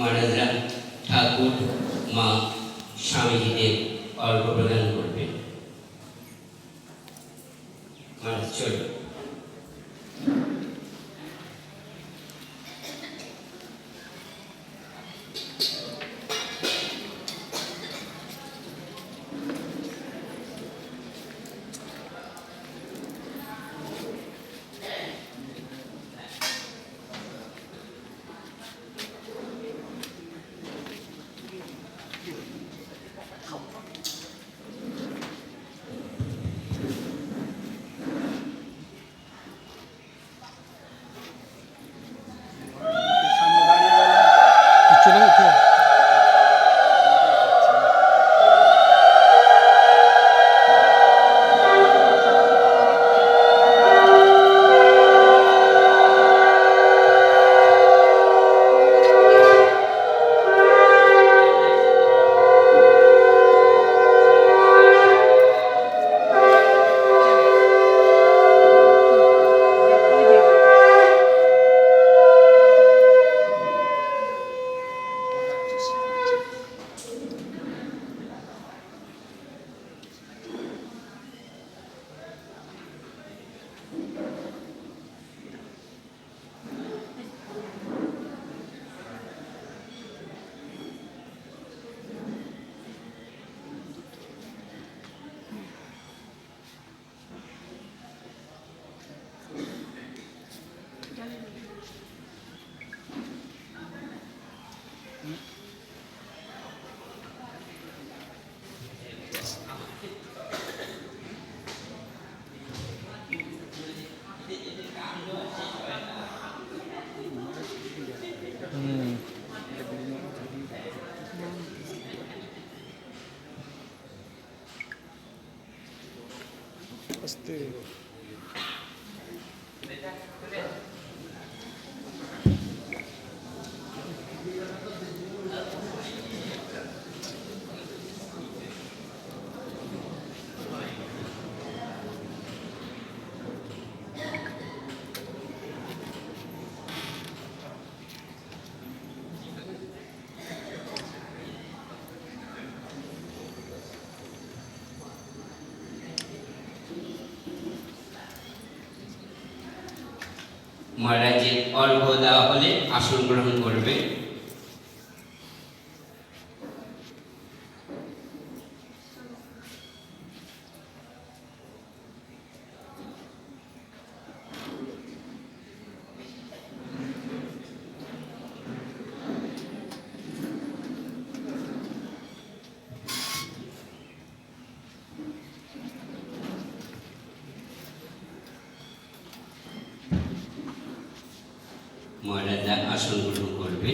মহারাজরা ঠাকুর মা স্বামীজিদের অর্ঘ প্রদান করবেন মহারাজের অর্ঘ্য দেওয়া হলে আসন গ্রহণ করবে মহারাজা আসন গ্রহণ করবে।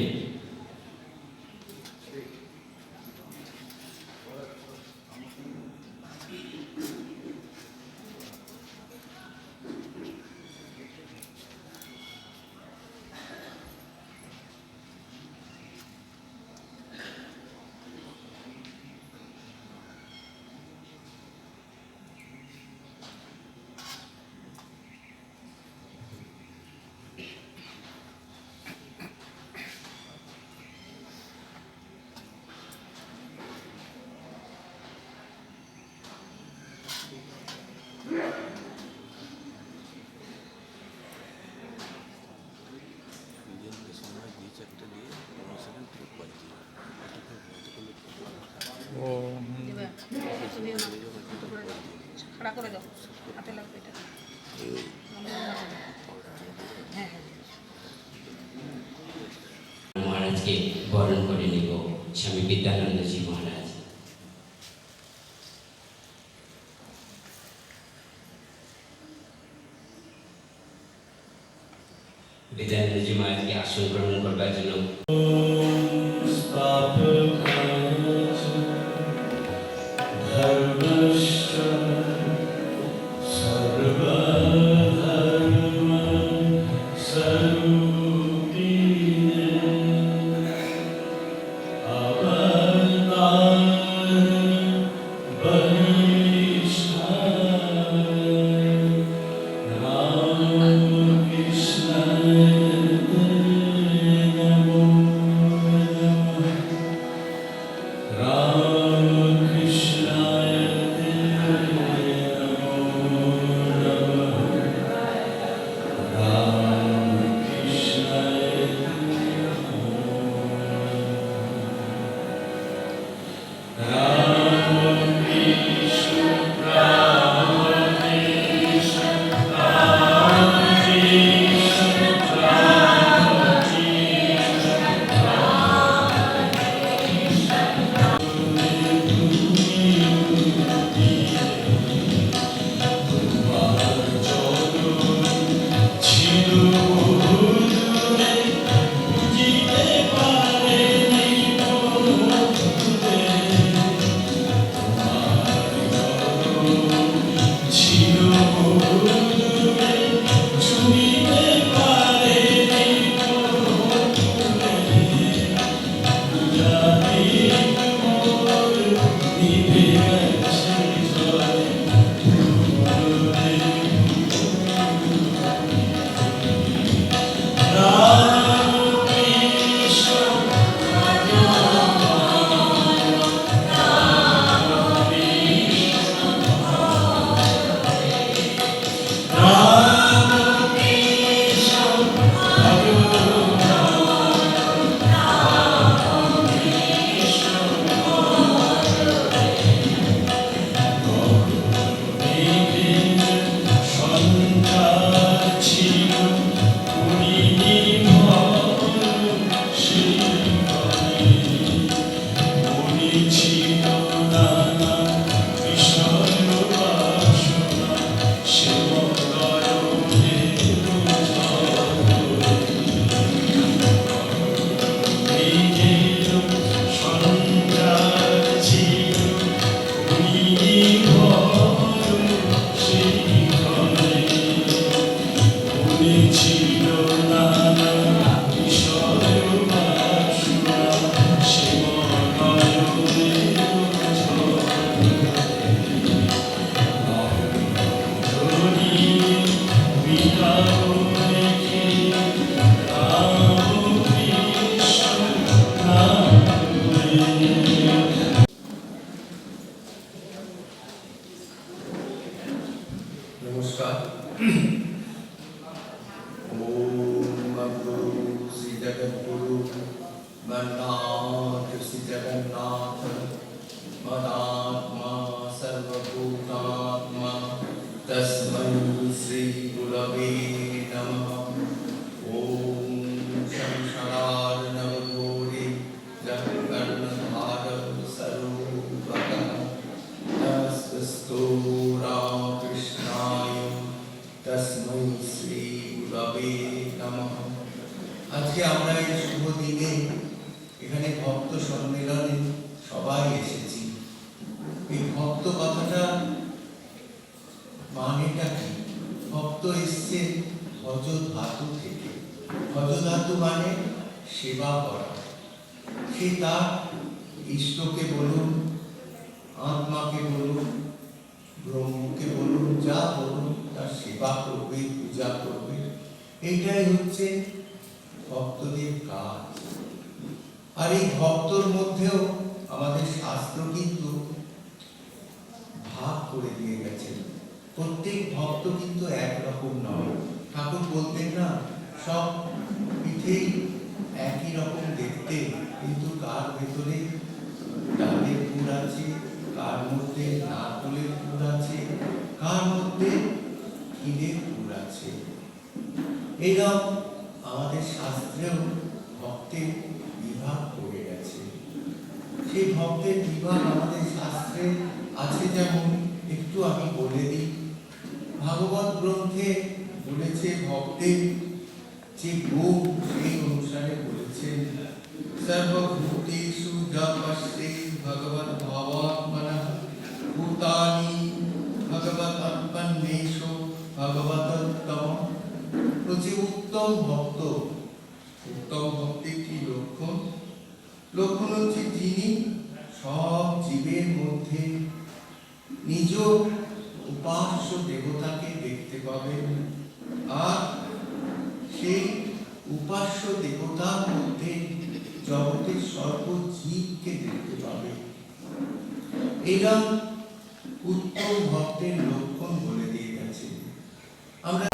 দুটো করে দাও। এটা। হ্যাঁ হ্যাঁ। মহারাজকে বরণ করে নিব, স্বামী বিদ্যানন্দজি মহারাজ। বিদ্যানন্দজি মহারাজকে আসন গ্রহণ করবার জন্য love. 说 মানেটা কি ভক্ত এসছে ধাতু থেকে। ধাতু মানে সেবা করা। সে তার ইষ্টকে বলুন, আত্মাকে বলুন, ব্রহ্মকে বলুন, যা বলুন, তার সেবা করবে, পূজা করবে। এইটাই হচ্ছে ভক্তদের কাজ। আর এই ভক্তর মধ্যেও আমাদের শাস্ত্র কিন্তু ভাগ করে দিয়ে গেছেন প্রত্যেক ভক্ত কিন্তু একরকম নয়। ঠাকুর বলতেন না, সব পিঠেই একই রকম দেখতে, কিন্তু কার ভেতরে ডালের ফুল আছে, কার মধ্যে নারকলের ফুল আছে, কার মধ্যে ক্ষীরের ফুল আছে। এরকম আমাদের শাস্ত্রেও ভক্তের বিভাগ করে গেছে। সেই ভক্তের বিভাগ আমাদের শাস্ত্রে আছে যেমন, একটু আমি বলে দিই ভাগবত গ্রন্থে বলেছে ভক্তের যে গুণ সেই অনুসারে বলেছেন, সর্বভূতেষু যপস্যে ভগবত ভাবাত্মনঃ ভূতানি ভগবত অর্পণেষু ভগবতোত্তম বলছে উত্তম ভক্ত। উত্তম ভক্তির কি লক্ষণ? লক্ষণ হচ্ছে যিনি সব জীবের মধ্যে নিজ উপাস্য দেবতাকে দেখতে পাবেন আর সেই উপাস্য দেবতার মধ্যে জগতের সর্ব জীবকে দেখতে পাবে। এরা উত্তম ভক্তের লক্ষণ বলে দিয়ে গেছে। আমরা